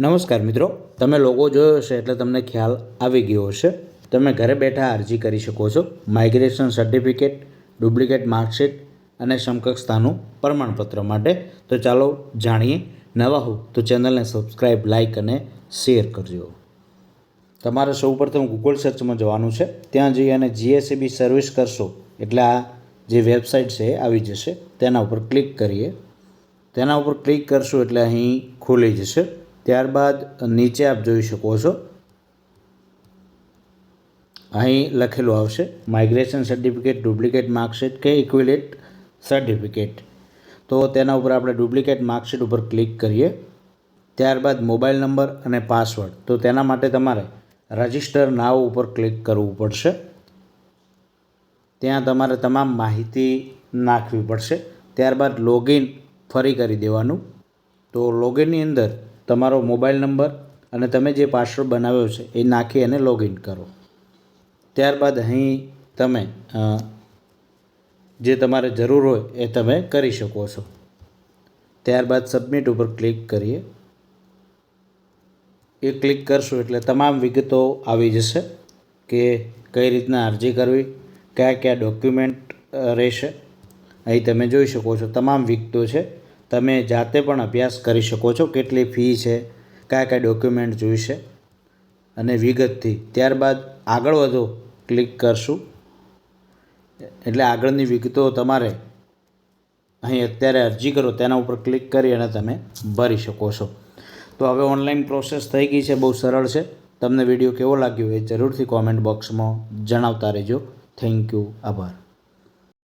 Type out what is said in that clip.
નમસ્કાર મિત્રો, તમે લોકો જોયો હશે એટલે તમને ખ્યાલ આવી ગયો હશે. તમે ઘરે બેઠા અરજી કરી શકો છો. માઇગ્રેશન સર્ટિફિકેટ ડુપ્લિકેટ માર્કશીટ અને સમકક્ષતાનું પ્રમાણપત્ર માટે. તો ચાલો જાણીએ. નવા હો તો ચેનલને સબસ્ક્રાઈબ લાઇક અને શેર કરજો. તમારે સૌપ્રથમ ગૂગલ સર્ચમાં જવાનું છે. ત્યાં જઈ અને જીએસસીબી સર્વિસ કરશો. એટલે આ જે વેબસાઇટ છે એ આવી જશે. તેના ઉપર ક્લિક કરીએ. તેના ઉપર ક્લિક કરશો એટલે અહીં ખુલી જશે. ત્યારબાદ નીચે આપ જોઈ શકો છો. અહીં લખેલું આવશે માઇગ્રેશન સર્ટિફિકેટ ડુપ્લિકેટ માર્કશીટ કે ઇક્વિલેટ સર્ટિફિકેટ તો તેના ઉપર આપણે ડુપ્લિકેટ માર્કશીટ ઉપર ક્લિક કરીએ. ત્યારબાદ મોબાઈલ નંબર અને પાસવર્ડ તો તેના માટે તમારે રજિસ્ટર નાવ ઉપર ક્લિક કરવું પડશે. ત્યાં તમારે તમામ માહિતી નાખવી પડશે. ત્યારબાદ લોગિન ફરી કરી દેવાનું. તો લોગિનની અંદર તમારો મોબાઈલ નંબર અને તમે જે પાસવર્ડ બનાવ્યો છે એ નાખી અને લોગિન કરો. ત્યારબાદ અહીં તમે જે તમારે જરૂર હોય એ તમે કરી શકો છો. ત્યારબાદ સબમિટ ઉપર ક્લિક કરીએ. એ ક્લિક કરશો એટલે તમામ વિગતો આવી જશે કે કઈ રીતના અરજી કરવી, કયા કયા ડોક્યુમેન્ટ રહેશે. અહીં તમે જોઈ શકો છો તમામ વિગતો છે. તમે જાતે પણ અભ્યાસ કરી શકો છો કેટલી ફી છે, કયા કયા ડોક્યુમેન્ટ જોઈશે અને વિગતથી. ત્યારબાદ આગળ વધો ક્લિક કરશું. એટલે આગળની વિગતો તમારે અહીં અત્યારે અરજી કરો, તેના ઉપર ક્લિક કરી અને તમે ભરી શકો છો. તો હવે ઓનલાઈન પ્રોસેસ થઈ ગઈ છે, બહુ સરળ છે. તમને વીડિયો કેવો લાગ્યો એ જરૂરથી કોમેન્ટ બોક્સમાં જણાવતા રહેજો. થેન્ક યુ આભાર.